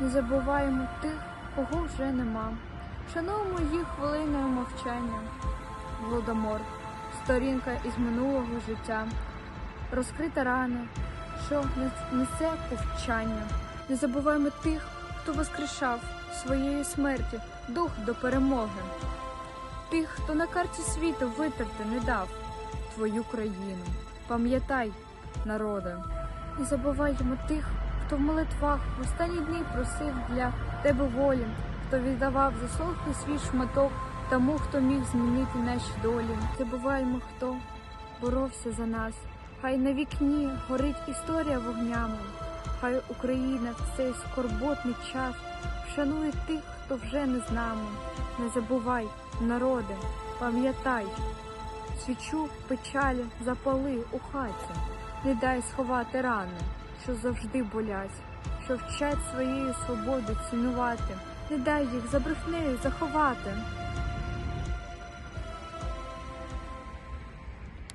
Не забуваємо тих, кого вже нема. Шануємо їх хвилиною мовчання. Голодомор, сторінка із минулого життя, розкрита рана, що несе повчання. Не забуваємо тих, хто воскрешав своєю смертю дух до перемоги, тих, хто на карті світу витерти не дав твою країну. Пам'ятай, народе, не забуваємо тих, хто в молитвах в останні дні просив для тебе волі, хто віддавав заслухи свій шматок тому, хто міг змінити наші долі. Забуваємо, хто боровся за нас. Хай на вікні горить історія вогнями. Хай Україна в цей скорботний час вшанує тих, хто вже не з нами. Не забувай, народе, пам'ятай, свічу печалі запали у хаті, не дай сховати рани, що завжди болять, що вчать своєю свободу цінувати, не дай їх за брехнею заховати.